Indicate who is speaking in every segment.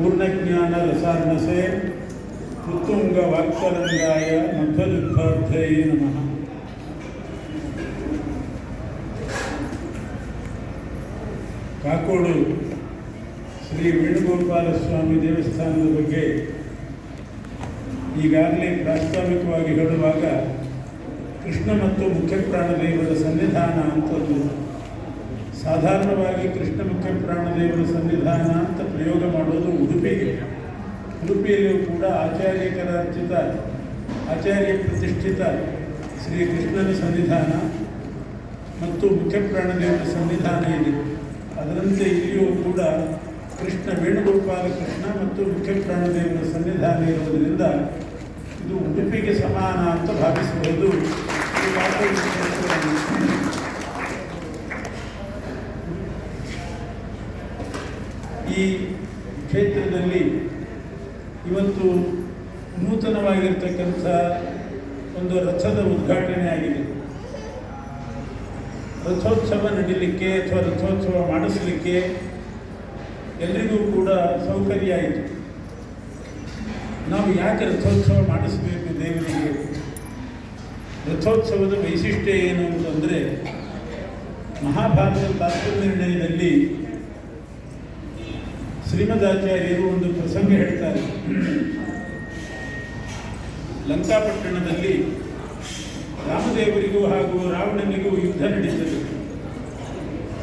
Speaker 1: ಪೂರ್ಣಜ್ಞಾನ ರಸಾರ್ಣಸೆ ಉತ್ತುಂಗ ವಾಕ್ಸಲಂಗಾಯ ಮಧ್ವದುಗ್ಧಾರ್ಥಯೇ ನಮಃ. ಕಾಕೋಡು ಶ್ರೀ ವೇಣುಗೋಪಾಲ ಸ್ವಾಮಿ ದೇವಸ್ಥಾನದ ಬಗ್ಗೆ ಈಗಾಗಲೇ ಪ್ರಾಸ್ತಾವಿಕವಾಗಿ ಹೇಳುವಾಗ ಕೃಷ್ಣ ಮತ್ತು ಮುಖ್ಯ ಪ್ರಾಣದೇವರ ಸನ್ನಿಧಾನ ಅಂತದ್ದು. ಸಾಧಾರಣವಾಗಿ ಕೃಷ್ಣ ಮುಖ್ಯ ಪ್ರಾಣದೇವರ ಸನ್ನಿಧಾನ ಅಂತ ಪ್ರಯೋಗ ಉಡುಪಿಗೆ ಉಡುಪಿಯಲ್ಲಿಯೂ ಕೂಡ ಆಚಾರ್ಯಕರ ಅರ್ಚಿತ ಆಚಾರ್ಯ ಪ್ರತಿಷ್ಠಿತ ಶ್ರೀ ಕೃಷ್ಣನ ಸನ್ನಿಧಾನ ಮತ್ತು ಮುಖ್ಯ ಪ್ರಾಣದೇವರ ಸನ್ನಿಧಾನ ಇದೆ ಅದರಂತೆ ಇಲ್ಲಿಯೂ ಕೂಡ ಕೃಷ್ಣ ವೇಣುಗೋಪಾಲ ಕೃಷ್ಣ ಮತ್ತು ಮುಖ್ಯ ಪ್ರಾಣದೇವರ ಸನ್ನಿಧಾನ ಇರುವುದರಿಂದ ಇದು ಉಡುಪಿಗೆ ಸಮಾನ ಅಂತ ಭಾವಿಸಬಹುದು. ಈ ಕ್ಷೇತ್ರದಲ್ಲಿ ಇವತ್ತು ನೂತನವಾಗಿರ್ತಕ್ಕಂಥ ಒಂದು ರಥದ ಉದ್ಘಾಟನೆ ಆಗಿದೆ. ರಥೋತ್ಸವ ನಡೀಲಿಕ್ಕೆ ಅಥವಾ ರಥೋತ್ಸವ ಮಾಡಿಸಲಿಕ್ಕೆ ಎಲ್ರಿಗೂ ಕೂಡ ಸೌಕರ್ಯ ಆಯಿತು. ನಾವು ಯಾಕೆ ರಥೋತ್ಸವ ಮಾಡಿಸಬೇಕು ದೇವರಿಗೆ? ರಥೋತ್ಸವದ ವೈಶಿಷ್ಟ್ಯ ಏನು ಅಂತಂದರೆ ಮಹಾಭಾರತ ತಾತ್ವ ನಿರ್ಣಯದಲ್ಲಿ ಶ್ರೀಮದಾಚಾರ್ಯರು ಒಂದು ಪ್ರಸಂಗ ಹೇಳ್ತಾರೆ. ಲಂಕಾಪಟ್ಟಣದಲ್ಲಿ ರಾಮದೇವರಿಗೂ ಹಾಗೂ ರಾವಣನಿಗೂ ಯುದ್ಧ ನಡೆಸಿದರು.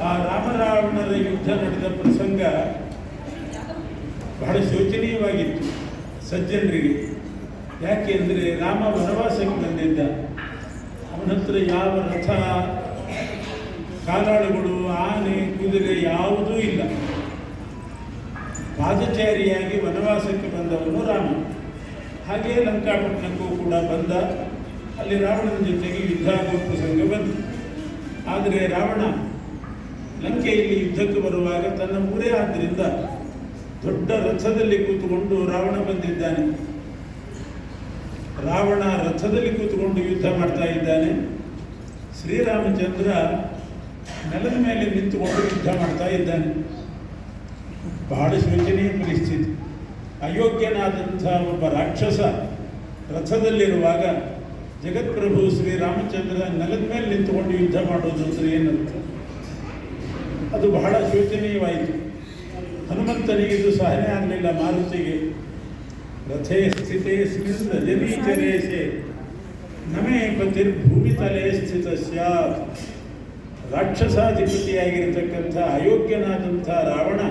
Speaker 1: ಆ ರಾಮರಾವಣರ ಯುದ್ಧ ನಡೆದ ಪ್ರಸಂಗ ಬಹಳ ಶೋಚನೀಯವಾಗಿತ್ತು ಸಜ್ಜನರಿಗೆ. ಯಾಕೆ ಅಂದರೆ ರಾಮ ವನವಾಸಕ್ಕೆ ಬಂದಿದ್ದ. ಅವನತ್ರ ಯಾವ ರಥ, ಕಾಲಾಳುಗಳು, ಆನೆ, ಕುದುರೆ ಯಾವುದೂ ಇಲ್ಲ. ಪಾದಚಾರಿಯಾಗಿ ವನವಾಸಕ್ಕೆ ಬಂದವನು ರಾಮ ಹಾಗೆಯೇ ಲಂಕಾಪಟ್ಟಣಕ್ಕೂ ಕೂಡ ಬಂದ. ಅಲ್ಲಿ ರಾವಣನ ಜೊತೆಗೆ ಯುದ್ಧ ಆಗುವ ಪ್ರಸಂಗ ಬಂತು. ಆದರೆ ರಾವಣ ಲಂಕೆಯಲ್ಲಿ ಯುದ್ಧಕ್ಕೆ ಬರುವಾಗ ತನ್ನ ಊರೇ ಆದ್ದರಿಂದ ದೊಡ್ಡ ರಥದಲ್ಲಿ ಕೂತುಕೊಂಡು ರಾವಣ ಬಂದಿದ್ದಾನೆ. ರಾವಣ ರಥದಲ್ಲಿ ಕೂತುಕೊಂಡು ಯುದ್ಧ ಮಾಡ್ತಾ ಇದ್ದಾನೆ. ಶ್ರೀರಾಮಚಂದ್ರ ನೆಲದ ಮೇಲೆ ನಿಂತುಕೊಂಡು ಯುದ್ಧ ಮಾಡ್ತಾ ಇದ್ದಾನೆ. ಬಹಳ ಶೋಚನೀಯ ಪರಿಸ್ಥಿತಿ ಅಯೋಗ್ಯನಾದಂಥ ಒಬ್ಬ ರಾಕ್ಷಸ ರಥದಲ್ಲಿರುವಾಗ ಜಗತ್ಪ್ರಭು ಶ್ರೀರಾಮಚಂದ್ರ ನೆಲದ ಮೇಲೆ ನಿಂತುಕೊಂಡು ಯುದ್ಧ ಮಾಡೋದು ಅಂದರೆ ಏನಂತ? ಅದು ಬಹಳ ಶೋಚನೀಯವಾಯಿತು ಹನುಮಂತನಿಗೆ ಇದು ಸಹನೆ ಆಗಲಿಲ್ಲ ಮಾರುತಿಗೆ. ರಥೇ ಸ್ಥಿತೇ ಸ್ಮಿಂದ ಜಲೀಚರೇಶೆ ನಮೇ ಪತಿರ್ಭೂಮಿ ತಲೆ ಸ್ಥಿತ ಸ್ಯಾತ್. ರಾಕ್ಷಸಾಧಿಪತಿಯಾಗಿರತಕ್ಕಂಥ ಅಯೋಗ್ಯನಾದಂಥ ರಾವಣ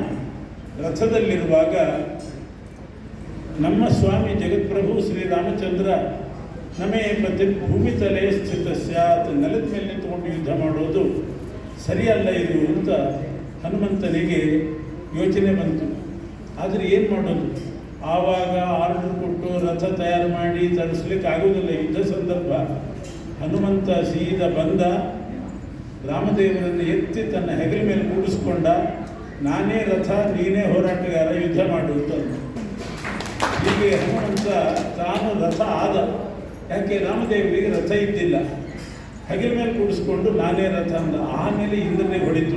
Speaker 1: ರಥದಲ್ಲಿರುವಾಗ ನಮ್ಮ ಸ್ವಾಮಿ ಜಗತ್ಪ್ರಭು ಶ್ರೀರಾಮಚಂದ್ರ ನಮೇ ಪ್ರತಿ ಭೂಮಿ ತಲೆ ಸ್ಥಿತ ಸ್ಯಾತ್, ನೆಲದ ಮೇಲೆ ನಿಂತುಕೊಂಡು ಯುದ್ಧ ಮಾಡೋದು ಸರಿಯಲ್ಲ ಇದು ಅಂತ ಹನುಮಂತನಿಗೆ ಯೋಚನೆ ಬಂತು. ಆದರೆ ಏನು ಮಾಡೋದು? ಆವಾಗ ಆರ್ಡರ್ ಕೊಟ್ಟು ರಥ ತಯಾರು ಮಾಡಿ ತರಿಸ್ಲಿಕ್ಕೆ ಆಗೋದಿಲ್ಲ. ಯುದ್ಧ ಸಂದರ್ಭ. ಹನುಮಂತ ಸೀದ ಬಂದ. ರಾಮದೇವರನ್ನು ಎತ್ತಿ ತನ್ನ ಹೆಗಲ ಮೇಲೆ ಕೂಡಿಸ್ಕೊಂಡ ನಾನೇ ರಥ, ನೀನೇ ಹೋರಾಟಗಾರ, ಯುದ್ಧ ಮಾಡುವಂತ. ಹೀಗೆ ಹನುಮಂತ ತಾನು ರಥ ಆದ. ಯಾಕೆ? ರಾಮದೇವರಿಗೆ ರಥ ಇದ್ದಿಲ್ಲ. ಹಗೆ ಮೇಲೆ ಕೂಡಿಸ್ಕೊಂಡು ನಾನೇ ರಥ ಅಂದ. ಆಮೇಲೆ ಇಂದ್ರನೇ ಹೊಡಿತು.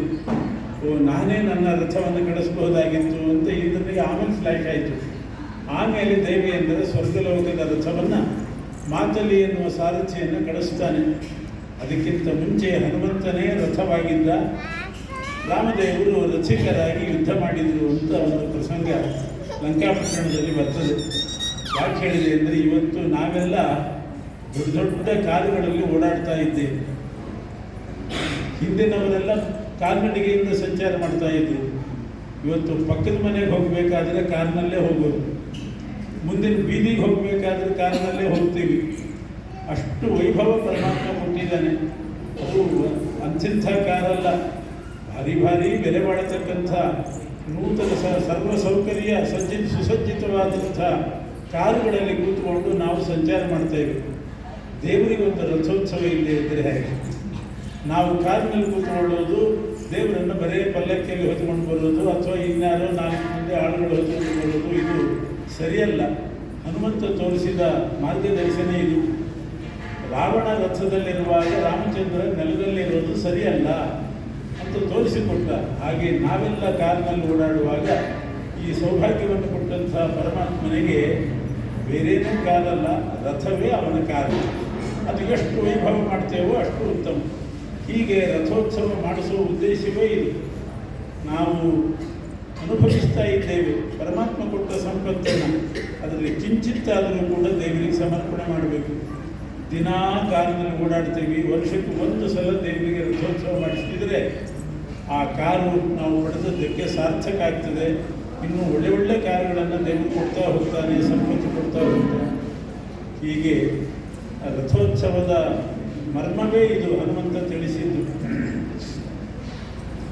Speaker 1: ಓ, ನಾನೇ ನನ್ನ ರಥವನ್ನು ಕಳಿಸಬಹುದಾಗಿತ್ತು ಅಂತ ಇಂದ್ರನಿಗೆ ಆಮೇಲೆ ಫ್ಲಾಶ್ ಆಯಿತು. ಆಮೇಲೆ ದೇವಿ ಎಂದರೆ ಸ್ವರ್ಗಲೋಕದ ರಥವನ್ನು ಮಾತಲಿ ಎನ್ನುವ ಸಾರಥಿಯನ್ನು ಕಳಿಸ್ತಾನೆ ಅದಕ್ಕಿಂತ ಮುಂಚೆ ಹನುಮಂತನೇ ರಥವಾಗಿದ್ದ. ರಾಮದೇವರು ರಚಿಕರಾಗಿ ಯುದ್ಧ ಮಾಡಿದರು ಅಂತ ಒಂದು ಪ್ರಸಂಗ ಲಂಕಾಪಟ್ಟಣದಲ್ಲಿ ಬರ್ತದೆ. ಯಾಕೆ ಹೇಳಿದೆ ಅಂದರೆ ಇವತ್ತು ನಾವೆಲ್ಲ ದೊಡ್ಡ ದೊಡ್ಡ ಕಾರುಗಳಲ್ಲಿ ಓಡಾಡ್ತಾ ಇದ್ದೇವೆ. ಹಿಂದಿನವರೆಲ್ಲ ಕಾಲ್ನಡಿಗೆಯಿಂದ ಸಂಚಾರ ಮಾಡ್ತಾ ಇದ್ರು. ಇವತ್ತು ಪಕ್ಕದ ಮನೆಗೆ ಹೋಗಬೇಕಾದ್ರೆ ಕಾರ್ನಲ್ಲೇ ಹೋಗೋದು ಮುಂದಿನ ಬೀದಿಗೆ ಹೋಗಬೇಕಾದ್ರೆ ಕಾರ್ನಲ್ಲೇ ಹೋಗ್ತೀವಿ. ಅಷ್ಟು ವೈಭವ ಪರಮಾತ್ಮ ಕೊಟ್ಟಿದ್ದಾನೆ. ಅದು ಅಂತಿಂಥ ಕಾರಲ್ಲ. ಭಾರಿ ಭಾರಿ ಬೆಲೆ ಮಾಡತಕ್ಕಂಥ ನೂತನ ಸರ್ವ ಸೌಕರ್ಯ ಸಜ್ಜಿತ ಸುಸಜ್ಜಿತವಾದಂಥ ಕಾರುಗಳಲ್ಲಿ ಕೂತ್ಕೊಂಡು ನಾವು ಸಂಚಾರ ಮಾಡ್ತೇವೆ ದೇವರಿಗೆ ಒಂದು ರಥೋತ್ಸವ ಇಲ್ಲದೆ ಇದ್ದರೆ ಹೇಗೆ? ನಾವು ಕಾರಿನಲ್ಲಿ ಕೂತ್ಕೊಳ್ಳೋದು, ದೇವರನ್ನು ಬರೇ ಪಲ್ಲಕ್ಕಿಯಲ್ಲಿ ಹೊತ್ಕೊಂಡು ಬರೋದು, ಅಥವಾ ಇನ್ಯಾರೋ ನಾಲ್ಕು ಮಂದಿ ಆಳುಗಳು ಹೊತ್ಕೊಂಡು ಬರೋದು, ಇದು ಸರಿಯಲ್ಲ. ಹನುಮಂತ ತೋರಿಸಿದ ಮಾರ್ಗದರ್ಶನ ಇದು. ರಾವಣ ರಥದಲ್ಲಿರುವಾಗ ರಾಮಚಂದ್ರ ನೆಲದಲ್ಲಿರೋದು ಸರಿಯಲ್ಲ. ಅಂತ ತೋರಿಸಿಕೊಟ್ಟ ಹಾಗೆ ನಾವೆಲ್ಲ ಕಾರ್ನಲ್ಲಿ ಓಡಾಡುವಾಗ ಈ ಸೌಭಾಗ್ಯವನ್ನು ಕೊಟ್ಟಂತಹ ಪರಮಾತ್ಮನಿಗೆ ಬೇರೇನೂ ಕಾಲಲ್ಲ, ರಥವೇ ಅವನ ಕಾಲ. ಅದು ಎಷ್ಟು ವೈಭವ ಮಾಡ್ತೇವೋ ಅಷ್ಟು ಉತ್ತಮ. ಹೀಗೆ ರಥೋತ್ಸವ ಮಾಡಿಸುವ ಉದ್ದೇಶವೇ ಇದು ನಾವು ಅನುಭವಿಸ್ತಾ ಇದ್ದೇವೆ. ಪರಮಾತ್ಮ ಕೊಟ್ಟ ಸಂಪತ್ತನ್ನು ಅದರಲ್ಲಿ ಕಿಂಚಿತ್ತಾದರೂ ಕೂಡ ದೇವರಿಗೆ ಸಮರ್ಪಣೆ ಮಾಡಬೇಕು. ದಿನಾ ಕಾಲದಲ್ಲಿ ಓಡಾಡ್ತೀವಿ. ವರ್ಷಕ್ಕೆ ಒಂದು ಸಲ ದೇವರಿಗೆ ರಥೋತ್ಸವ ಮಾಡಿಸಿದರೆ ಆ ಕಾರು ನಾವು ಹೊಡೆದದ್ದಕ್ಕೆ ಸಾರ್ಥಕ ಆಗ್ತದೆ ಇನ್ನು ಒಳ್ಳೆ ಒಳ್ಳೆ ಕಾರುಗಳನ್ನು ದೇವರು ಕೊಡ್ತಾ ಹೋಗ್ತಾನೆ, ಸಂಪತ್ತು ಕೊಡ್ತಾ ಹೋಗ್ತಾನೆ. ಹೀಗೆ ರಥೋತ್ಸವದ ಮರ್ಮವೇ ಇದು ಹನುಮಂತ ತಿಳಿಸಿದ್ದು.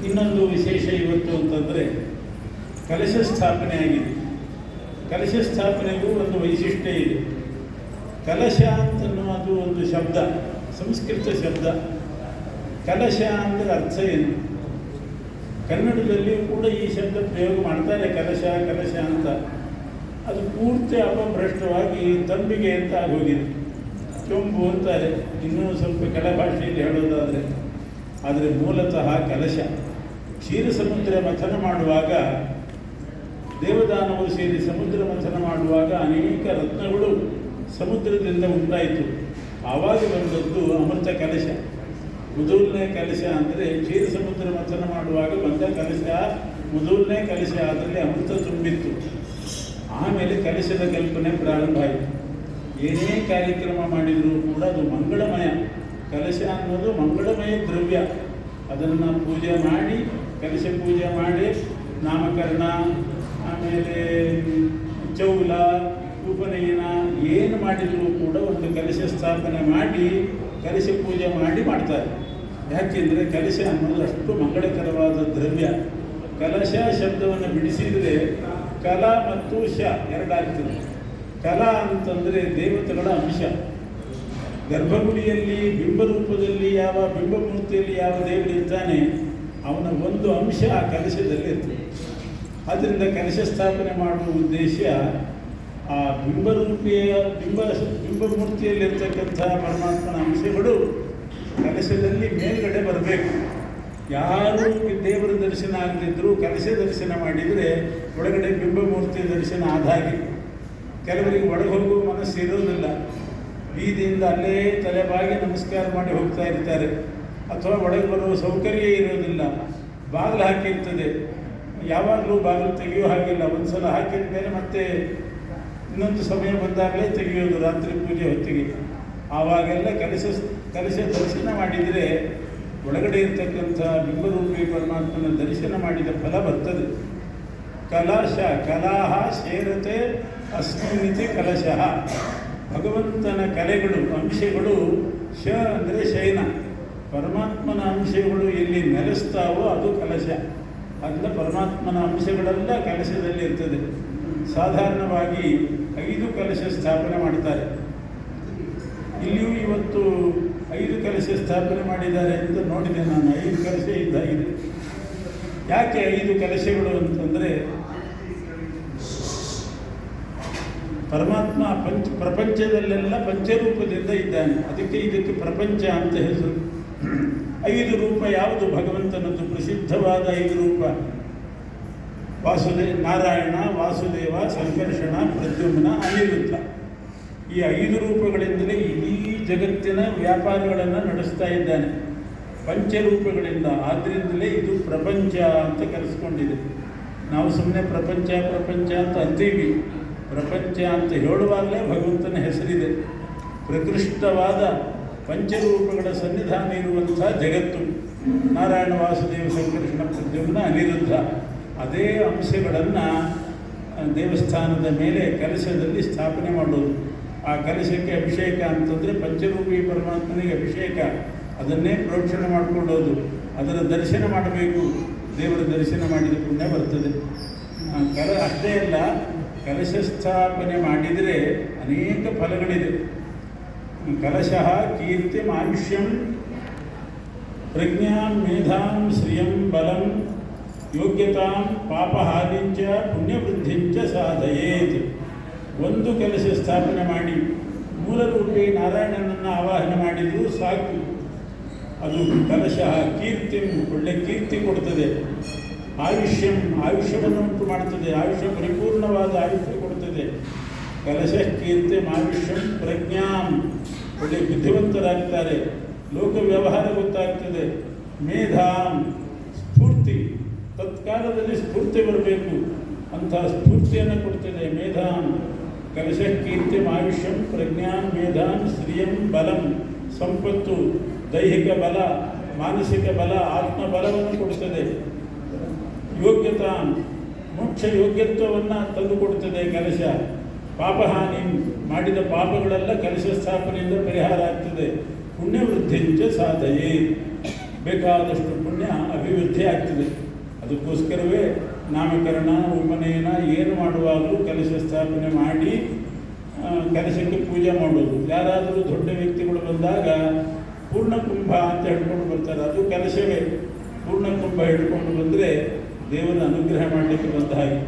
Speaker 1: ಇನ್ನೊಂದು ವಿಶೇಷ ಇವತ್ತು ಅಂತಂದರೆ ಕಲಶ ಸ್ಥಾಪನೆ ಆಗಿದೆ. ಕಲಶ ಸ್ಥಾಪನೆಗೂ ಒಂದು ವೈಶಿಷ್ಟ್ಯ ಇದೆ. ಕಲಶ ಅಂತನ್ನುವುದು ಒಂದು ಶಬ್ದ, ಸಂಸ್ಕೃತ ಶಬ್ದ. ಕಲಶ ಅಂದರೆ ಅರ್ಥ ಏನು? ಕನ್ನಡದಲ್ಲಿಯೂ ಕೂಡ ಈ ಶಬ್ದ ಪ್ರಯೋಗ ಮಾಡ್ತಾರೆ, ಕಲಶ ಕಲಶ ಅಂತ. ಅದು ಪೂರ್ತಿ ಅಪಭ್ರಷ್ಟವಾಗಿ ತಂಬಿಗೆ ಅಂತ ಆಗೋಗಿದೆ. ಚೊಂಬು ಅಂತಾರೆ. ಇನ್ನೂ ಸ್ವಲ್ಪ ಕೆಳ ಭಾಷೆಯಲ್ಲಿ ಹೇಳೋದಾದರೆ, ಆದರೆ ಮೂಲತಃ ಕಲಶ. ಕ್ಷೀರ ಸಮುದ್ರ ಮಥನ ಮಾಡುವಾಗ ದೇವದಾನವು ಸೇರಿ ಸಮುದ್ರ ಮಥನ ಮಾಡುವಾಗ ಅನೇಕ ರತ್ನಗಳು ಸಮುದ್ರದಿಂದ ಉಂಟಾಯಿತು. ಆವಾಗ ಬಂದದ್ದು ಅಮೃತ ಕಲಶ. ಮೊದಲನೇ ಕಲಶ ಅಂದರೆ ಕ್ಷೀರ ಸಮುದ್ರ ಮಥನ ಮಾಡುವಾಗ ಬಂದ ಕಲಶ ಮೊದಲನೇ ಕಲಶ ಅದರಲ್ಲಿ ಅಮೃತ ತುಂಬಿತ್ತು. ಆಮೇಲೆ ಕಲಶದ ಕಲ್ಪನೆ ಪ್ರಾರಂಭ ಆಯಿತು. ಏನೇ ಕಾರ್ಯಕ್ರಮ ಮಾಡಿದರೂ ಕೂಡ ಅದು ಮಂಗಳಮಯ. ಕಲಶ ಅನ್ನೋದು ಮಂಗಳಮಯ ದ್ರವ್ಯ. ಅದನ್ನು ಪೂಜೆ ಮಾಡಿ ಕಲಶ ಪೂಜೆ ಮಾಡಿ, ನಾಮಕರಣ, ಆಮೇಲೆ ಚೌಲ, ಉಪನಯನ, ಏನು ಮಾಡಿದರೂ ಕೂಡ ಒಂದು ಕಲಶ ಸ್ಥಾಪನೆ ಮಾಡಿ ಕಲಶ ಪೂಜೆ ಮಾಡಿ ಮಾಡ್ತಾರೆ. ಯಾಕೆಂದರೆ ಕಲಶ ಅನ್ನೋದು ಅಷ್ಟು ಮಂಗಳಕರವಾದ ದ್ರವ್ಯ. ಕಲಶ ಶಬ್ದವನ್ನು ಬಿಡಿಸಿದರೆ ಕಲಾ ಮತ್ತು ಶ ಎರಡಾಗ್ತದೆ. ಕಲಾ ಅಂತಂದರೆ ದೇವತೆಗಳ ಅಂಶ. ಗರ್ಭಗುಡಿಯಲ್ಲಿ ಬಿಂಬರೂಪದಲ್ಲಿ ಯಾವ ಬಿಂಬಮೂರ್ತಿಯಲ್ಲಿ ಯಾವ ದೇವರಿರ್ತಾನೆ ಅವನ ಒಂದು ಅಂಶ ಆ ಕಲಶದಲ್ಲಿ ಇರ್ತದೆ. ಆದ್ದರಿಂದ ಕಲಶ ಸ್ಥಾಪನೆ ಮಾಡುವ ಉದ್ದೇಶ ಆ ಬಿಂಬರೂಪಿಯ ಬಿಂಬ ಬಿಂಬಮೂರ್ತಿಯಲ್ಲಿರ್ತಕ್ಕಂಥ ಪರಮಾತ್ಮನ ಅಂಶಗಳು ಕಲಶದಲ್ಲಿ ಮೇಲ್ಗಡೆ ಬರಬೇಕು. ಯಾರು ದೇವರ ದರ್ಶನ ಆಗದಿದ್ದರೂ ಕಲಸ ದರ್ಶನ ಮಾಡಿದರೆ ಒಳಗಡೆ ಬಿಂಬಮೂರ್ತಿ ದರ್ಶನ ಆದಾಗಿ. ಕೆಲವರಿಗೆ ಒಳಗೆ ಹೋಗುವ ಮನಸ್ಸು ಇರೋದಿಲ್ಲ. ಬೀದಿಯಿಂದ ಅಲ್ಲೇ ತಲೆಬಾಗಿ ನಮಸ್ಕಾರ ಮಾಡಿ ಹೋಗ್ತಾ ಇರ್ತಾರೆ. ಅಥವಾ ಒಳಗೆ ಬರುವ ಸೌಕರ್ಯ ಇರೋದಿಲ್ಲ. ಬಾಗಿಲು ಹಾಕಿರ್ತದೆ. ಯಾವಾಗಲೂ ಬಾಗಿಲು ತೆಗೆಯೋ ಹಾಗಿಲ್ಲ. ಒಂದು ಸಲ ಹಾಕಿದ ಮೇಲೆ ಮತ್ತೆ ಇನ್ನೊಂದು ಸಮಯ ಬಂದಾಗಲೇ ತೆಗೆಯೋದು ರಾತ್ರಿ ಪೂಜೆ ಹೊತ್ತಿಗೆ. ಆವಾಗೆಲ್ಲ ಕಲಶ ಕಲಶ ದರ್ಶನ ಮಾಡಿದರೆ ಒಳಗಡೆ ಇರ್ತಕ್ಕಂಥ ಬಿಂಬರೂಪಿ ಪರಮಾತ್ಮನ ದರ್ಶನ ಮಾಡಿದ ಫಲ ಬರ್ತದೆ. ಕಲಶ, ಕಲಾಹ, ಶೇರತೆ ಅಸ್ಮಿನ್ನಿತಿ ಕಲಶಃ. ಭಗವಂತನ ಕಲೆಗಳು, ಅಂಶಗಳು ಶ ಅಂದರೆ ಶಯನ. ಪರಮಾತ್ಮನ ಅಂಶಗಳು ಎಲ್ಲಿ ನೆಲೆಸ್ತಾವೋ ಅದು ಕಲಶ. ಅದನ್ನ ಪರಮಾತ್ಮನ ಅಂಶಗಳೆಲ್ಲ ಕಲಶದಲ್ಲಿ ಇರ್ತದೆ. ಸಾಧಾರಣವಾಗಿ ಐದು ಕಲಶ ಸ್ಥಾಪನೆ ಮಾಡ್ತಾರೆ. ಇಲ್ಲಿಯೂ ಇವತ್ತು ಐದು ಕಲಸೆ ಸ್ಥಾಪನೆ ಮಾಡಿದ್ದಾರೆ ಅಂತ ನೋಡಿದೆ ನಾನು. ಐದು ಕಲಶ ಇದ್ದಾಗಿದೆ ಯಾಕೆ ಐದು ಕಲಸೆಗಳು ಅಂತಂದರೆ, ಪರಮಾತ್ಮ ಪಂಚ, ಪ್ರಪಂಚದಲ್ಲೆಲ್ಲ ಪಂಚರೂಪದಿಂದ ಇದ್ದಾನೆ. ಅದಕ್ಕೆ ಇದಕ್ಕೆ ಪ್ರಪಂಚ ಅಂತ ಹೆಸರು. ಐದು ರೂಪ ಯಾವುದು? ಭಗವಂತನದ್ದು ಪ್ರಸಿದ್ಧವಾದ ಐದು ರೂಪ. ವಾಸುದೇ ನಾರಾಯಣ, ವಾಸುದೇವ, ಸಂಕರ್ಷಣ, ಪ್ರದ್ಯುಮ್ನ, ಅನಿರುದ್ಧ. ಈ ಐದು ರೂಪಗಳಿಂದಲೇ ಇಡೀ ಜಗತ್ತಿನ ವ್ಯಾಪಾರಗಳನ್ನು ನಡೆಸ್ತಾ ಇದ್ದಾನೆ. ಪಂಚರೂಪಗಳಿಂದ. ಆದ್ದರಿಂದಲೇ ಇದು ಪ್ರಪಂಚ ಅಂತ ಕರೆಸ್ಕೊಂಡಿದೆ. ನಾವು ಸುಮ್ಮನೆ ಪ್ರಪಂಚ ಪ್ರಪಂಚ ಅಂತ ಅಂತೀವಿ. ಪ್ರಪಂಚ ಅಂತ ಹೇಳುವಾಗಲೇ ಭಗವಂತನ ಹೆಸರಿದೆ. ಪ್ರಕೃಷ್ಟವಾದ ಪಂಚರೂಪಗಳ ಸನ್ನಿಧಾನ ಇರುವಂಥ ಜಗತ್ತು. ನಾರಾಯಣ ವಾಸುದೇವ ಶ್ರೀಕೃಷ್ಣ ಪ್ರದ್ಯುಮ್ನ ಅನಿರುದ್ಧ. ಅದೇ ಅಂಶಗಳನ್ನು ದೇವಸ್ಥಾನದ ಮೇಲೆ ಕಲಶದಲ್ಲಿ ಸ್ಥಾಪನೆ ಮಾಡೋದು. ಆ ಕಲಶಕ್ಕೆ ಅಭಿಷೇಕ ಅಂತಂದರೆ ಪಂಚರೂಪಿ ಪರಮಾತ್ಮನಿಗೆ ಅಭಿಷೇಕ. ಅದನ್ನೇ ಪ್ರೋಕ್ಷಣೆ ಮಾಡಿಕೊಳ್ಳೋದು ಅದರ ದರ್ಶನ ಮಾಡಬೇಕು. ದೇವರ ದರ್ಶನ ಮಾಡಿದ ಪುಣ್ಯ ಬರ್ತದೆ. ಕಲ ಅಷ್ಟೇ ಅಲ್ಲ ಕಲಶ ಸ್ಥಾಪನೆ ಮಾಡಿದರೆ ಅನೇಕ ಫಲಗಳಿದೆ. ಕಲಶಃ ಕೀರ್ತಿ ಆಯುಷ್ಯಂ ಪ್ರಜ್ಞಾಂ ಮೇಧಾಂ ಶ್ರಿಯಂ ಬಲಂ ಯೋಗ್ಯತಾಂ ಪಾಪಹಾನಿಂಚ ಪುಣ್ಯವೃದ್ಧಿಂಚ ಸಾಧಯೇತ್. ಒಂದು ಕೆಲಸ ಸ್ಥಾಪನೆ ಮಾಡಿ ಮೂಲರೂಪಿ ನಾರಾಯಣನನ್ನು ಆವಾಹನೆ ಮಾಡಿದರೂ ಸಾಕು. ಅದು ಕಲಶಃ ಕೀರ್ತಿ, ಒಳ್ಳೆ ಕೀರ್ತಿ ಕೊಡ್ತದೆ. ಆಯುಷ್ಯಂ, ಆಯುಷ್ಯವನ್ನು ಉಂಟು ಮಾಡ್ತದೆ ಆಯುಷ್ಯ ಪರಿಪೂರ್ಣವಾದ ಆಯುಷ್ಯ ಕೊಡ್ತದೆ. ಕಲಶ ಕೀರ್ತಿ, ಆಯುಷ್ಯಂ ಪ್ರಜ್ಞಾಂ. ಒಳ್ಳೆ ಬುದ್ಧಿವಂತರಾಗ್ತಾರೆ. ಲೋಕ ವ್ಯವಹಾರ ಗೊತ್ತಾಗ್ತದೆ. ಮೇಧಾಂ, ಸ್ಫೂರ್ತಿ. ತತ್ಕಾಲದಲ್ಲಿ ಸ್ಫೂರ್ತಿ ಬರಬೇಕು. ಅಂತಹ ಸ್ಫೂರ್ತಿಯನ್ನು ಕೊಡ್ತದೆ ಮೇಧಾಂ. ಕಲಶ ಕೀರ್ತಿ ಆಯುಷ್ಯಂ ಪ್ರಜ್ಞಾಂ ಮೇಧಾಂ ಶ್ರಿಯಂ ಬಲಂ. ಸಂಪತ್ತು, ದೈಹಿಕ ಬಲ, ಮಾನಸಿಕ ಬಲ, ಆತ್ಮಬಲವನ್ನು ಕೊಡುತ್ತದೆ. ಯೋಗ್ಯತಾ ಮೋಕ್ಷ ಯೋಗ್ಯತ್ವವನ್ನು ತಂದುಕೊಡುತ್ತದೆ ಕಲಶ. ಪಾಪಹಾನಿ, ಮಾಡಿದ ಪಾಪಗಳೆಲ್ಲ ಕಲಶ ಸ್ಥಾಪನೆಯಿಂದ ಪರಿಹಾರ ಆಗ್ತದೆ. ಪುಣ್ಯವೃದ್ಧಿಯಿಂದ ವೃದ್ಧಿಂಚ ಸಾಧಯೇ. ಬೇಕಾದಷ್ಟು ಪುಣ್ಯ ಅಭಿವೃದ್ಧಿ ಆಗ್ತದೆ. ಅದಕ್ಕೋಸ್ಕರವೇ ನಾಮಕರಣ ಉಪನಯನ ಏನು ಮಾಡುವಾಗಲೂ ಕಲಶ ಸ್ಥಾಪನೆ ಮಾಡಿ ಕೆಲಸಕ್ಕೆ ಪೂಜೆ ಮಾಡೋದು ಯಾರಾದರೂ ದೊಡ್ಡ ವ್ಯಕ್ತಿಗಳು ಬಂದಾಗ ಪೂರ್ಣ ಕುಂಭ ಅಂತ ಹೇಳ್ಕೊಂಡು ಬರ್ತಾರೆ. ಅದು ಕಲಶವೇ ಪೂರ್ಣಕುಂಭ ಹಿಡ್ಕೊಂಡು ಬಂದರೆ ದೇವರ ಅನುಗ್ರಹ ಮಾಡಲಿಕ್ಕೆ ಬಂದ ಹಾಗೆ.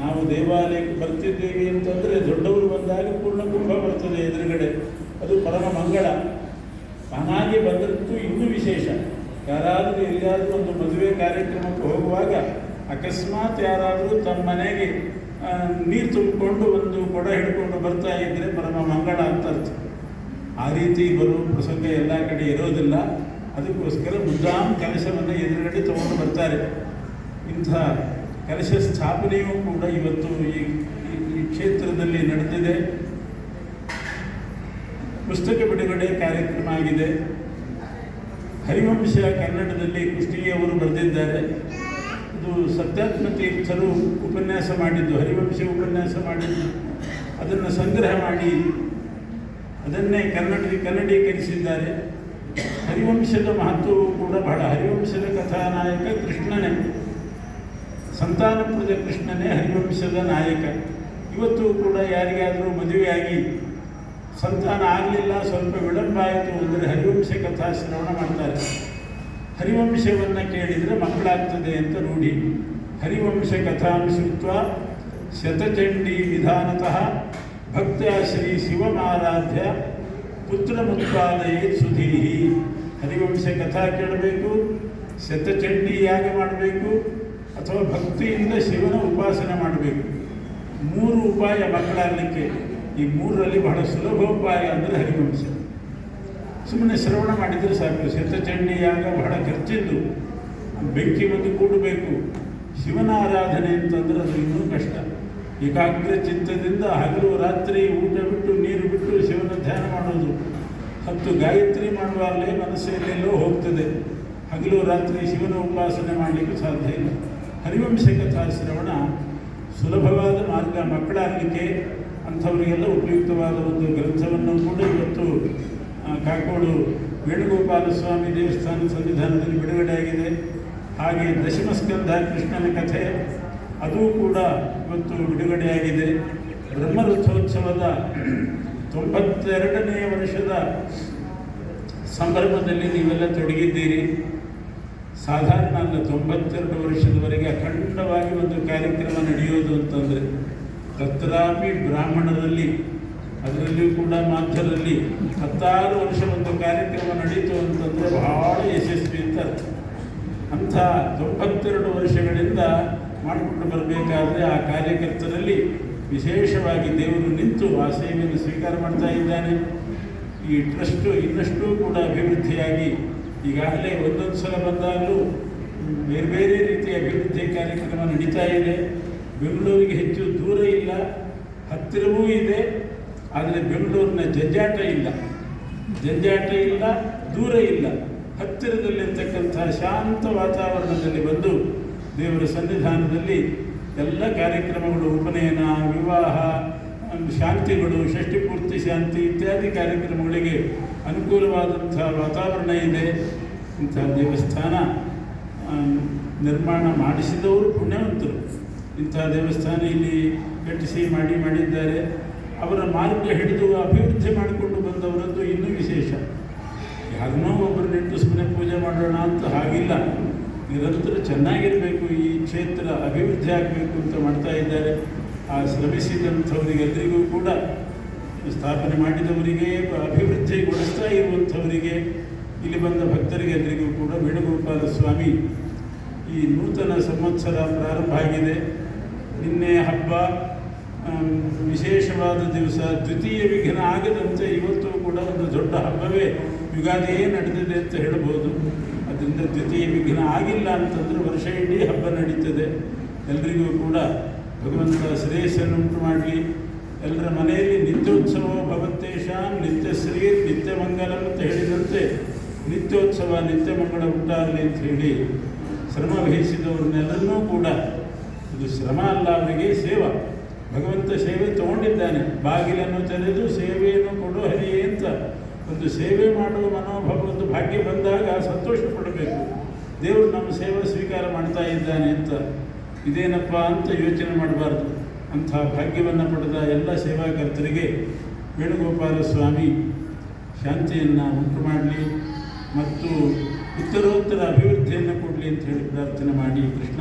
Speaker 1: ನಾವು ದೇವಾಲಯಕ್ಕೆ ಬರ್ತಿದ್ದೀವಿ ಅಂತಂದರೆ ದೊಡ್ಡವರು ಬಂದಾಗ ಪೂರ್ಣ ಕುಂಭ ಬರ್ತದೆ ಎದುರುಗಡೆ. ಅದು ಪರಮ ಮಂಗಳ. ಹಾಗೆ ಬಂದದ್ದು ಇನ್ನೂ ವಿಶೇಷ. ಯಾರಾದರೂ ಎಲ್ಲಿಯಾದರೂ ಒಂದು ಮದುವೆ ಕಾರ್ಯಕ್ರಮಕ್ಕೆ ಹೋಗುವಾಗ ಅಕಸ್ಮಾತ್ ಯಾರಾದರೂ ತಮ್ಮ ಮನೆಗೆ ನೀರು ತುಂಬಿಕೊಂಡು ಒಂದು ಕೊಡ ಹಿಡ್ಕೊಂಡು ಬರ್ತಾ ಇದ್ದರೆ ಪರಮ ಮಂಗಳ ಅಂತ ಅರ್ಥ. ಆ ರೀತಿ ಬರುವ ಪ್ರಸಂಗ ಎಲ್ಲ ಕಡೆ ಇರೋದಿಲ್ಲ. ಅದಕ್ಕೋಸ್ಕರ ಮುದ್ದಾಂ ಕಲಶವನ್ನು ಎದುರುಗಡೆ ತಗೊಂಡು ಬರ್ತಾರೆ. ಇಂಥ ಕಲಶ ಸ್ಥಾಪನೆಯೂ ಕೂಡ ಇವತ್ತು ಈ, ಈ- ಕ್ಷೇತ್ರದಲ್ಲಿ ನಡೆದಿದೆ. ಪುಸ್ತಕ ಬಿಡುಗಡೆ ಕಾರ್ಯಕ್ರಮ ಆಗಿದೆ. ಹರಿವಂಶ ಕನ್ನಡದಲ್ಲಿ ಕುಷ್ಟಗಿಯವರು ಬರೆದಿದ್ದಾರೆ. ಇದು ಸತ್ಯಾತ್ಮ ತೀರ್ಥರು ಉಪನ್ಯಾಸ ಮಾಡಿದ್ದು, ಹರಿವಂಶ ಉಪನ್ಯಾಸ ಮಾಡಿದ್ದು, ಅದನ್ನು ಸಂಗ್ರಹ ಮಾಡಿ ಅದನ್ನೇ ಕನ್ನಡ, ಕನ್ನಡೀಕರಿಸಿದ್ದಾರೆ. ಹರಿವಂಶದ ಮಹತ್ವವು ಕೂಡ ಬಹಳ. ಹರಿವಂಶದ ಕಥಾನಾಯಕ ಕೃಷ್ಣನೇ. ಸಂತಾನಪುರದ ಕೃಷ್ಣನೇ ಹರಿವಂಶದ ನಾಯಕ. ಇವತ್ತು ಕೂಡ ಯಾರಿಗಾದರೂ ಮದುವೆಯಾಗಿ ಸಂತಾನ ಆಗಲಿಲ್ಲ, ಸ್ವಲ್ಪ ವಿಳಂಬ ಆಯಿತು ಅಂದರೆ ಹರಿವಂಶ ಕಥಾ ಶ್ರವಣ ಮಾಡ್ತಾರೆ. ಹರಿವಂಶವನ್ನು ಕೇಳಿದರೆ ಮಕ್ಕಳಾಗ್ತದೆ ಅಂತ ರೂಢಿ ಹರಿವಂಶ ಕಥಾಂಶತ್ವ ಶತಚಂಡಿ ವಿಧಾನತಃ ಭಕ್ತ ಶ್ರೀ ಶಿವಮಾರಾಧ್ಯ ಪುತ್ರ ಮುತ್ಪಾದಯೇ ಸುಧೀಹಿ. ಹರಿವಂಶ ಕಥಾ ಕೇಳಬೇಕು, ಶತಚಂಡಿ ಯಾಗ ಮಾಡಬೇಕು, ಅಥವಾ ಭಕ್ತಿಯಿಂದ ಶಿವನ ಉಪಾಸನೆ ಮಾಡಬೇಕು. ಮೂರು ಉಪಾಯ ಮಕ್ಕಳಾಗಲಿಕ್ಕೆ. ಈ ಮೂರರಲ್ಲಿ ಬಹಳ ಸುಲಭ ಉಪಾಯ ಅಂದರೆ ಹರಿವಂಶ. ಸುಮ್ಮನೆ ಶ್ರವಣ ಮಾಡಿದರೆ ಸಾಕು. ಶತಚಂಡಿಯಾಗ ಬಹಳ ಖರ್ಚಿದ್ದು ಬೆಂಕಿ ಬಂದು ಕೂಡಬೇಕು. ಶಿವನ ಆರಾಧನೆ ಅಂತಂದ್ರೆ ಅದು ಇನ್ನೂ ಕಷ್ಟ. ಏಕಾಗ್ರ ಚಿತ್ತದಿಂದ ಹಗಲು ರಾತ್ರಿ ಊಟ ಬಿಟ್ಟು ನೀರು ಬಿಟ್ಟು ಶಿವನ ಧ್ಯಾನ ಮಾಡೋದು. ಹತ್ತು ಗಾಯತ್ರಿ ಮಾಡುವಾಗಲೇ ಮನಸ್ಸಲ್ಲೆಲ್ಲೋ ಹೋಗ್ತದೆ. ಹಗಲು ರಾತ್ರಿ ಶಿವನ ಉಪಾಸನೆ ಮಾಡಲಿಕ್ಕೆ ಸಾಧ್ಯ ಇಲ್ಲ. ಹರಿವಂಶ ಕಥಾ ಶ್ರವಣ ಸುಲಭವಾದ ಮಾರ್ಗ ಮಕ್ಕಳಾಗಲಿಕ್ಕೆ ಅಂಥವರಿಗೆಲ್ಲ ಉಪಯುಕ್ತವಾದ ಒಂದು ಗ್ರಂಥವನ್ನು ಕೂಡ ಇವತ್ತು ಕಾಕೋಡು ವೇಣುಗೋಪಾಲ ಸ್ವಾಮಿ ದೇವಸ್ಥಾನ ಸನ್ನಿಧಾನದಲ್ಲಿ ಬಿಡುಗಡೆಯಾಗಿದೆ. ಹಾಗೆ ದಶಮಸ್ಕಂಧ ಕೃಷ್ಣನ ಕಥೆ, ಅದು ಕೂಡ ಇವತ್ತು ಬಿಡುಗಡೆಯಾಗಿದೆ. ಬ್ರಹ್ಮರಥೋತ್ಸವದ ತೊಂಬತ್ತೆರಡನೆಯ ವರ್ಷದ ಸಂದರ್ಭದಲ್ಲಿ ನೀವೆಲ್ಲ ತೊಡಗಿದ್ದೀರಿ. ಸಾಧಾರಣ ಅಲ್ಲ, ತೊಂಬತ್ತೆರಡು ವರ್ಷದವರೆಗೆ ಅಖಂಡವಾಗಿ ಒಂದು ಕಾರ್ಯಕ್ರಮ ನಡೆಯೋದು ಅಂತಂದರೆ ತತ್ರಾಪಿ ಬ್ರಾಹ್ಮಣರಲ್ಲಿ ಅದರಲ್ಲಿಯೂ ಕೂಡ ಮಾಧ್ಯದಲ್ಲಿ ಹತ್ತಾರು ವರ್ಷ ಒಂದು ಕಾರ್ಯಕ್ರಮ ನಡೀತು ಅಂತಂದರೆ ಬಹಳ ಯಶಸ್ವಿ ಅಂತ. ಅಂಥ ತೊಂಬತ್ತೆರಡು ವರ್ಷಗಳಿಂದ ಮಾಡಿಕೊಂಡು ಬರಬೇಕಾದ್ರೆ ಆ ಕಾರ್ಯಕರ್ತರಲ್ಲಿ ವಿಶೇಷವಾಗಿ ದೇವರು ನಿಂತು ಆ ಸೇವೆಯನ್ನು ಸ್ವೀಕಾರ ಮಾಡ್ತಾ ಇದ್ದಾನೆ. ಈ ಟ್ರಸ್ಟು ಇನ್ನಷ್ಟು ಕೂಡ ಅಭಿವೃದ್ಧಿಯಾಗಿ ಈಗಾಗಲೇ ಒಂದೊಂದು ಸಲ ಬಂದಾಗಲೂ ಬೇರೆ ಬೇರೆ ರೀತಿಯ ಅಭಿವೃದ್ಧಿ ಕಾರ್ಯಕ್ರಮ ನಡೀತಾ ಇದೆ. ಬೆಂಗಳೂರಿಗೆ ಹೆಚ್ಚು ದೂರ ಇಲ್ಲ, ಹತ್ತಿರವೂ ಇದೆ. ಆದರೆ ಬೆಂಗಳೂರಿನ ಜಂಜಾಟ ಇಲ್ಲ. ಜಂಜಾಟ ಇಲ್ಲ, ದೂರ ಇಲ್ಲ. ಹತ್ತಿರದಲ್ಲಿರ್ತಕ್ಕಂಥ ಶಾಂತ ವಾತಾವರಣದಲ್ಲಿ ಬಂದು ದೇವರ ಸನ್ನಿಧಾನದಲ್ಲಿ ಎಲ್ಲ ಕಾರ್ಯಕ್ರಮಗಳು, ಉಪನಯನ, ವಿವಾಹ ಶಾಂತಿಗಳು, ಷಷ್ಠಿ ಪೂರ್ತಿ ಶಾಂತಿ ಇತ್ಯಾದಿ ಕಾರ್ಯಕ್ರಮಗಳಿಗೆ ಅನುಕೂಲವಾದಂಥ ವಾತಾವರಣ ಇದೆ. ಇಂಥ ದೇವಸ್ಥಾನ ನಿರ್ಮಾಣ ಮಾಡಿಸಿದವರು ಪುಣ್ಯವಂತರು. ಇಂಥ ದೇವಸ್ಥಾನ ಇಲ್ಲಿ ಕಟ್ಟಿಸಿ ಮಾಡಿ ಮಾಡಿದ್ದಾರೆ. ಅವರ ಮಾರ್ಗ ಹಿಡಿದು ಅಭಿವೃದ್ಧಿ ಮಾಡಿಕೊಂಡು ಬಂದವರದ್ದು ಇನ್ನೂ ವಿಶೇಷ. ಯಾರನ್ನೋ ಒಬ್ಬರು ನೆಟ್ಟು ಸುಮ್ಮನೆ ಪೂಜೆ ಮಾಡೋಣ ಅಂತ ಹಾಗಿಲ್ಲ. ನಿರಂತರ ಚೆನ್ನಾಗಿರಬೇಕು, ಈ ಕ್ಷೇತ್ರ ಅಭಿವೃದ್ಧಿ ಆಗಬೇಕು ಅಂತ ಮಾಡ್ತಾ ಇದ್ದಾರೆ. ಆ ಶ್ರಮಿಸಿದಂಥವರಿಗೆಲ್ಲರಿಗೂ ಕೂಡ ಸ್ಥಾಪನೆ ಮಾಡಿದವರಿಗೆ ಅಭಿವೃದ್ಧಿಗೊಳಿಸ್ತಾ ಇರುವಂಥವರಿಗೆ, ಇಲ್ಲಿ ಬಂದ ಭಕ್ತರಿಗೆಲ್ಲರಿಗೂ ಕೂಡ ವೇಣುಗೋಪಾಲ ಸ್ವಾಮಿ ಈ ನೂತನ ಸಂವತ್ಸರ ಪ್ರಾರಂಭ ಆಗಿದೆ. ನಿನ್ನೆ ಹಬ್ಬ. ವಿಶೇಷವಾದ ದಿವಸ. ದ್ವಿತೀಯ ವಿಘ್ನ ಆಗದಂತೆ ಇವತ್ತು ಕೂಡ ಒಂದು ದೊಡ್ಡ ಹಬ್ಬವೇ. ಯುಗಾದಿಯೇ ನಡೆದಿದೆ ಅಂತ ಹೇಳ್ಬೋದು. ಅದರಿಂದ ದ್ವಿತೀಯ ವಿಘ್ನ ಆಗಿಲ್ಲ ಅಂತಂದರೆ ವರ್ಷ ಇಡೀ ಹಬ್ಬ ನಡೀತದೆ. ಎಲ್ರಿಗೂ ಕೂಡ ಭಗವಂತ ಶ್ರೇಯಸ್ಸನ್ನುಂಟು ಮಾಡಲಿ. ಎಲ್ಲರ ಮನೆಯಲ್ಲಿ ನಿತ್ಯೋತ್ಸವ ಭಗವತ್ತೇಶಾಂ ನಿತ್ಯ ಶ್ರೀ ನಿತ್ಯ ಮಂಗಲಂ ಅಂತ ಹೇಳಿದಂತೆ ನಿತ್ಯೋತ್ಸವ, ನಿತ್ಯ ಮಂಗಳ ಉಂಟಾಗಲಿ ಅಂತ ಹೇಳಿ ಶ್ರಮ ವಹಿಸಿದವ್ರನ್ನೆಲ್ಲರನ್ನೂ ಕೂಡ ಇದು ಶ್ರಮ ಅಲ್ಲ, ಅವರಿಗೆ ಸೇವಾ. ಭಗವಂತ ಸೇವೆ ತಗೊಂಡಿದ್ದಾನೆ. ಬಾಗಿಲನ್ನು ತೆರೆದು ಸೇವೆಯನ್ನು ಕೊಡು ಹರಿಯೇ ಅಂತ. ಒಂದು ಸೇವೆ ಮಾಡುವ ಮನೋಭಾವ, ಒಂದು ಭಾಗ್ಯ ಬಂದಾಗ ಸಂತೋಷ ಪಡಬೇಕು. ದೇವರು ನಮ್ಮ ಸೇವೆ ಸ್ವೀಕಾರ ಮಾಡ್ತಾ ಇದ್ದಾನೆ ಅಂತ. ಇದೇನಪ್ಪ ಅಂತ ಯೋಚನೆ ಮಾಡಬಾರ್ದು. ಅಂಥ ಭಾಗ್ಯವನ್ನು ಪಡೆದ ಎಲ್ಲ ಸೇವಾಕರ್ತರಿಗೆ ವೇಣುಗೋಪಾಲ ಸ್ವಾಮಿ ಶಾಂತಿಯನ್ನು ಉಂಟು ಮಾಡಲಿ ಮತ್ತು ಉತ್ತರೋತ್ತರ ಅಭಿವೃದ್ಧಿಯನ್ನು ಕೊಡಲಿ ಅಂತ ಹೇಳಿ ಪ್ರಾರ್ಥನೆ ಮಾಡಿ ಕೃಷ್ಣ